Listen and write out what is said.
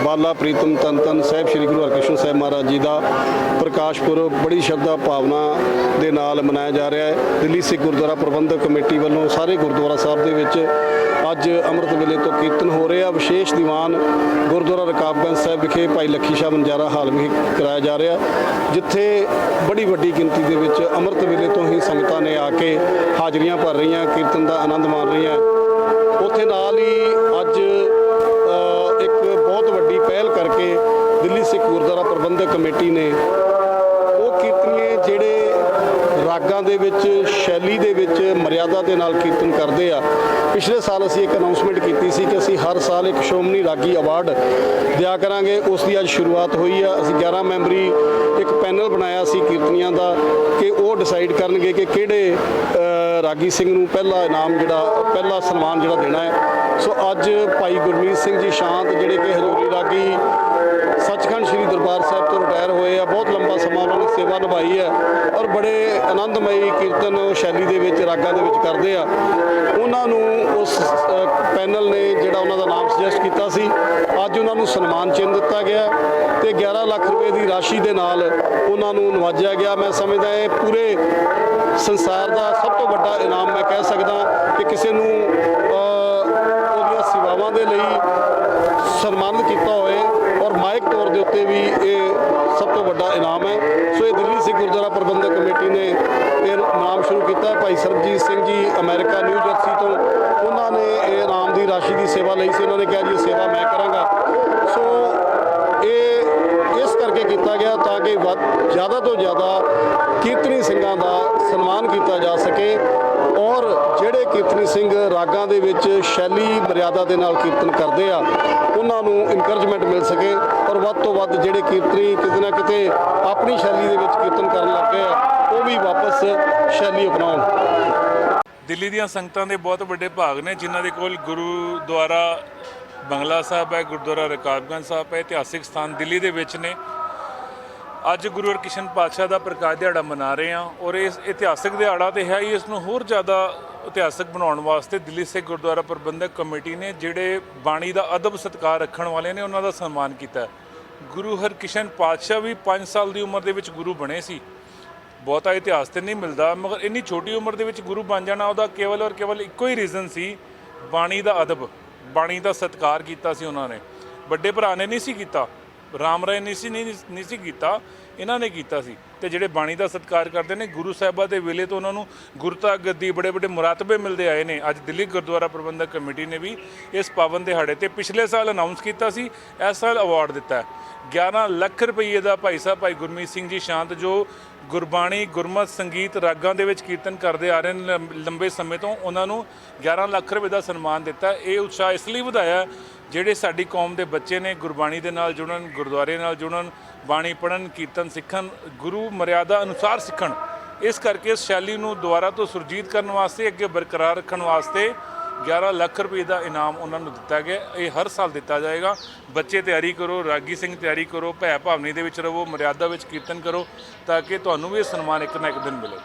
ਬਾਲਾ ਪ੍ਰੀਤਮ ਤਨ ਤਨ ਸਾਹਿਬ ਸ੍ਰੀ ਗੁਰੂ ਹਰਕ੍ਰਿਸ਼ਨ ਸਾਹਿਬ ਮਹਾਰਾਜ ਜੀ ਦਾ ਪ੍ਰਕਾਸ਼ ਪੁਰਬ ਬੜੀ ਸ਼ਰਧਾ ਭਾਵਨਾ ਦੇ ਨਾਲ ਮਨਾਇਆ ਜਾ ਰਿਹਾ ਹੈ। ਦਿੱਲੀ ਸਿੱਖ ਗੁਰਦੁਆਰਾ ਪ੍ਰਬੰਧਕ ਕਮੇਟੀ ਵੱਲੋਂ ਸਾਰੇ ਗੁਰਦੁਆਰਾ ਸਾਹਿਬ ਦੇ ਵਿੱਚ ਅੱਜ ਅੰਮ੍ਰਿਤ ਵੇਲੇ ਤੋਂ ਕੀਰਤਨ ਹੋ ਰਿਹਾ। ਵਿਸ਼ੇਸ਼ ਦੀਵਾਨ ਗੁਰਦੁਆਰਾ ਰਕਾਬਗੰਜ ਸਾਹਿਬ ਵਿਖੇ ਭਾਈ ਲੱਖੀ ਸ਼ਾਹ ਬੰਜਾਰਾ ਹਾਲ ਵਿਖੇ ਕਰਾਇਆ ਜਾ ਰਿਹਾ ਜਿੱਥੇ ਬੜੀ ਵੱਡੀ ਗਿਣਤੀ ਦੇ ਵਿੱਚ ਅੰਮ੍ਰਿਤ ਵੇਲੇ ਤੋਂ ਹੀ ਸੰਗਤਾਂ ਨੇ ਆ ਕੇ ਹਾਜ਼ਰੀਆਂ ਭਰ ਰਹੀਆਂ, ਕੀਰਤਨ ਦਾ ਆਨੰਦ ਮਾਣ ਰਹੀਆਂ। ਉੱਥੇ ਨਾਲ ਹੀ ਕਮੇਟੀ ਨੇ, ਉਹ ਕੀਰਤਨੀਏ ਜਿਹੜੇ ਰਾਗਾਂ ਦੇ ਵਿੱਚ, ਸ਼ੈਲੀ ਦੇ ਵਿੱਚ ਮਰਿਆਦਾ ਦੇ ਨਾਲ ਕੀਰਤਨ ਕਰਦੇ ਆ। ਪਿਛਲੇ ਸਾਲ ਅਸੀਂ ਇੱਕ ਅਨਾਉਂਸਮੈਂਟ ਕੀਤੀ ਸੀ ਕਿ ਅਸੀਂ ਹਰ ਸਾਲ ਇੱਕ ਸ਼੍ਰੋਮਣੀ ਰਾਗੀ ਅਵਾਰਡ ਦਿਆ ਕਰਾਂਗੇ। ਉਸ ਦੀ ਅੱਜ ਸ਼ੁਰੂਆਤ ਹੋਈ ਆ। ਅਸੀਂ 11 ਮੈਂਬਰੀ ਇੱਕ ਪੈਨਲ ਬਣਾਇਆ ਸੀ ਕੀਰਤਨੀਆਂ ਦਾ ਕਿ ਉਹ ਡਿਸਾਈਡ ਕਰਨਗੇ ਕਿ ਕਿਹੜੇ ਰਾਗੀ ਸਿੰਘ ਨੂੰ ਪਹਿਲਾ ਇਨਾਮ ਜਿਹੜਾ, ਪਹਿਲਾ ਸਨਮਾਨ ਜਿਹੜਾ ਦੇਣਾ ਹੈ। ਸੋ ਅੱਜ ਭਾਈ ਗੁਰਮੀਤ ਸਿੰਘ ਜੀ ਸ਼ਾਂਤ, ਜਿਹੜੇ ਕਿ ਹਜ਼ੂਰੀ ਰਾਗੀ ਸੱਚਖੰਡ ਸ੍ਰੀ ਦਰਬਾਰ ਸਾਹਿਬ ਤੋਂ ਰਿਟਾਇਰ ਹੋਏ ਆ, ਬਹੁਤ ਲੰਬਾ ਸਮਾਂ ਉਹਨਾਂ ਨੇ ਸੇਵਾ ਨਿਭਾਈ ਹੈ ਔਰ ਬੜੇ ਆਨੰਦਮਈ ਕੀਰਤਨ ਉਹ ਸ਼ੈਲੀ ਦੇ ਵਿੱਚ, ਰਾਗਾਂ ਦੇ ਵਿੱਚ ਕਰਦੇ ਆ। ਉਹਨਾਂ ਨੂੰ ਉਸ ਪੈਨਲ ਨੇ ਜਿਹੜਾ ਉਹਨਾਂ ਦਾ ਨਾਮ ਸੁਜੈਸਟ ਕੀਤਾ ਸੀ, ਅੱਜ ਉਹਨਾਂ ਨੂੰ ਸਨਮਾਨ ਚਿੰਨ੍ਹ ਦਿੱਤਾ ਗਿਆ ਤੇ 11 ਲੱਖ ਰੁਪਏ ਦੀ ਰਾਸ਼ੀ ਦੇ ਨਾਲ ਉਹਨਾਂ ਨੂੰ ਨਵਾਜਿਆ ਗਿਆ। ਮੈਂ ਸਮਝਦਾ ਇਹ ਪੂਰੇ ਸੰਸਾਰ ਦਾ ਸਭ ਤੋਂ ਵੱਡਾ ਇਨਾਮ ਮੈਂ ਕਹਿ ਸਕਦਾ ਕਿ ਕਿਸੇ ਨੂੰ ਉਹਦੀਆਂ ਸੇਵਾਵਾਂ ਦੇ ਲਈ ਸਨਮਾਨਿਤ ਕੀਤਾ ਹੋਏ ਔਰ ਮਾਇਕ ਤੌਰ ਦੇ ਉੱਤੇ ਵੀ ਇਹ ਸਭ ਤੋਂ ਵੱਡਾ ਇਨਾਮ ਹੈ। ਸੋ ਇਹ ਦਿੱਲੀ ਸਿੱਖ ਗੁਰਦੁਆਰਾ ਪ੍ਰਬੰਧਕ ਕਮੇਟੀ ਨੇ ਇਹ ਇਨਾਮ ਸ਼ੁਰੂ ਕੀਤਾ। ਭਾਈ Sarabjit Singh ji America, new jersey ਤੋਂ ਉਹਨਾਂ ਨੇ ਇਹ ਨਾਮ ਦੀ ਰਾਸ਼ੀ ਦੀ ਸੇਵਾ ਲਈ ਸੀ। ਉਹਨਾਂ ਨੇ ਕਿਹਾ ਜੀ ਸੇਵਾ ਮੈਂ ਕਰਾਂਗਾ। ਸੋ ਇਹ ਇਸ ਕਰਕੇ ਕੀਤਾ ਗਿਆ ਤਾਂ ਕਿ ਵੱਧ, ਜ਼ਿਆਦਾ ਤੋਂ ਜ਼ਿਆਦਾ ਕੀਰਤਨੀ ਸਿੰਘਾਂ ਦਾ ਸਨਮਾਨ ਕੀਤਾ ਜਾ ਸਕੇ। ਔਰ ਜਿਹੜੇ ਕੀਰਤਨੀ ਸਿੰਘ ਰਾਗਾਂ ਦੇ ਵਿੱਚ ਸ਼ੈਲੀ ਮਰਿਆਦਾ ਦੇ ਨਾਲ ਕੀਰਤਨ ਕਰਦੇ ਆ, ਉਹਨਾਂ ਨੂੰ ਇਨਕਰੇਜਮੈਂਟ ਮਿਲ ਸਕੇ ਔਰ ਵੱਧ ਤੋਂ ਵੱਧ ਜਿਹੜੇ ਕੀਰਤਨੀ ਕਿਤੇ ਨਾ ਕਿਤੇ ਆਪਣੀ ਸ਼ੈਲੀ ਦੇ ਵਿੱਚ ਕੀਰਤਨ ਕਰਨ ਲੱਗ ਗਏ ਆ, ਉਹ ਵੀ ਵਾਪਸ ਸ਼ੈਲੀ ਅਪਣਾਉਣ। ਦਿੱਲੀ ਦੀਆਂ ਸੰਗਤਾਂ ਦੇ ਬਹੁਤ ਵੱਡੇ ਭਾਗ ਨੇ, ਜਿਨ੍ਹਾਂ ਦੇ ਕੋਲ ਗੁਰੂਦੁਆਰਾ ਬੰਗਲਾ ਸਾਹਿਬ ਹੈ, ਗੁਰਦੁਆਰਾ ਰਕਾਬਗੰਜ ਸਾਹਿਬ ਹੈ, ਇਤਿਹਾਸਿਕ ਸਥਾਨ ਦਿੱਲੀ ਦੇ ਵਿੱਚ ਨੇ। ਅੱਜ ਗੁਰੂ ਹਰਕ੍ਰਿਸ਼ਨ ਪਾਤਸ਼ਾਹ ਦਾ ਪ੍ਰਕਾਸ਼ ਦਿਹਾੜਾ ਮਨਾ ਰਹੇ ਹਾਂ ਔਰ ਇਸ ਇਤਿਹਾਸਕ ਦਿਹਾੜਾ ਤੇ ਹੈ ਹੀ ਇਸ ਨੂੰ ਹੋਰ ਜ਼ਿਆਦਾ ਇਤਿਹਾਸਕ ਬਣਾਉਣ ਵਾਸਤੇ ਦਿੱਲੀ ਸਿੱਖ ਗੁਰਦੁਆਰਾ ਪ੍ਰਬੰਧਕ ਕਮੇਟੀ ਨੇ ਜਿਹੜੇ ਬਾਣੀ ਦਾ ਅਦਬ ਸਤਕਾਰ ਰੱਖਣ ਵਾਲੇ ਨੇ ਉਹਨਾਂ ਦਾ ਸਨਮਾਨ ਕੀਤਾ। ਗੁਰੂ ਹਰਕ੍ਰਿਸ਼ਨ ਪਾਤਸ਼ਾਹ ਵੀ 5 ਸਾਲ ਦੀ ਉਮਰ ਦੇ ਵਿੱਚ ਗੁਰੂ ਬਣੇ ਸੀ। ਬਹੁਤਾ ਇਤਿਹਾਸ ਤੇ ਨਹੀਂ ਮਿਲਦਾ, ਮਗਰ ਇੰਨੀ ਛੋਟੀ ਉਮਰ ਦੇ ਵਿੱਚ ਗੁਰੂ ਬਣ ਜਾਣਾ ਉਹਦਾ ਕੇਵਲ ਔਰ ਕੇਵਲ ਇੱਕੋ ਹੀ ਰੀਜ਼ਨ ਸੀ, ਬਾਣੀ ਦਾ ਅਦਬ, ਬਾਣੀ ਦਾ ਸਤਕਾਰ ਕੀਤਾ ਸੀ ਉਹਨਾਂ ਨੇ। ਵੱਡੇ ਭਰਾ ਨੇ ਨਹੀਂ ਸੀ ਕੀਤਾ। ਰਾਮ ਰਾਏ ਨਹੀਂ ਸੀ, ਨਹੀਂ ਨਹੀਂ ਸੀ ਕੀਤਾ, ਇਹਨਾਂ ਨੇ ਕੀਤਾ ਸੀ। ਤੇ ਜਿਹੜੇ ਬਾਣੀ ਦਾ ਸਤਿਕਾਰ ਕਰਦੇ ਨੇ, ਗੁਰੂ ਸਾਹਿਬਾਂ ਦੇ ਵੇਲੇ ਤੋਂ ਉਹਨਾਂ ਨੂੰ ਗੁਰਤਾ ਗੱਦੀ ਬੜੇ ਬੜੇ ਮੁਰਾਤਬੇ ਮਿਲਦੇ ਆਏ ਨੇ। ਅੱਜ ਦਿੱਲੀ ਗੁਰਦੁਆਰਾ ਪ੍ਰਬੰਧਕ ਕਮੇਟੀ ਨੇ ਵੀ ਇਸ ਪਾਵਨ ਦਿਹਾੜੇ ਤੇ ਪਿਛਲੇ ਸਾਲ ਅਨਾਉਂਸ ਕੀਤਾ ਸੀ, ਇਸ ਸਾਲ ਅਵਾਰਡ ਦਿੱਤਾ ਹੈ। 11 ਲੱਖ ਰੁਪਏ ਦਾ ਭਾਈ ਸਾਹਿਬ, ਭਾਈ ਗੁਰਮੀਤ ਸਿੰਘ ਜੀ ਸ਼ਾਂਤ, ਜੋ ਗੁਰਬਾਣੀ, ਗੁਰਮਤ, ਸੰਗੀਤ ਰਾਗਾਂ ਦੇ ਵਿੱਚ ਕੀਰਤਨ ਕਰਦੇ ਆ ਰਹੇ ਨੇ ਲੰਬ- ਲੰਬੇ ਸਮੇਂ ਤੋਂ, ਉਹਨਾਂ ਨੂੰ 11 ਲੱਖ ਰੁਪਏ ਦਾ ਸਨਮਾਨ ਦਿੱਤਾ। ਇਹ ਉਤਸ਼ਾਹ ਇਸ ਲਈ ਵਧਾਇਆ ਜਿਹੜੇ ਸਾਡੀ ਕੌਮ ਦੇ ਬੱਚੇ ਨੇ ਗੁਰਬਾਣੀ ਦੇ ਨਾਲ ਜੁੜਨ, ਗੁਰਦੁਆਰੇ ਨਾਲ ਜੁੜਨ, ਬਾਣੀ ਪੜਨ ਕੀਰਤਨ ਸਿੱਖਣ, ਗੁਰੂ ਮਰਿਆਦਾ ਅਨੁਸਾਰ ਸਿੱਖਣ, ਇਸ ਕਰਕੇ ਇਸ ਸ਼ੈਲੀ ਨੂੰ ਦੁਬਾਰਾ ਤੋਂ ਸੁਰਜੀਤ ਕਰਨ ਵਾਸਤੇ, ਅੱਗੇ ਬਰਕਰਾਰ ਰੱਖਣ ਵਾਸਤੇ 11 ਲੱਖ ਰੁਪਏ ਦਾ ਇਨਾਮ ਉਹਨਾਂ ਨੂੰ ਦਿੱਤਾ ਗਿਆ। ਇਹ ਹਰ ਸਾਲ ਦਿੱਤਾ ਜਾਏਗਾ। ਬੱਚੇ ਤਿਆਰੀ ਕਰੋ, ਰਾਗੀ ਸਿੰਘ ਤਿਆਰੀ ਕਰੋ ਭੈ ਭਾਵਨੀ ਦੇ ਵਿੱਚ ਰਹੋ, ਮਰਿਆਦਾ ਵਿੱਚ ਕੀਰਤਨ ਕਰੋ, ਤਾਂ ਕਿ ਤੁਹਾਨੂੰ ਵੀ ਇਹ ਸਨਮਾਨ ਇੱਕ ਨਾ ਇੱਕ ਦਿਨ ਮਿਲੇ।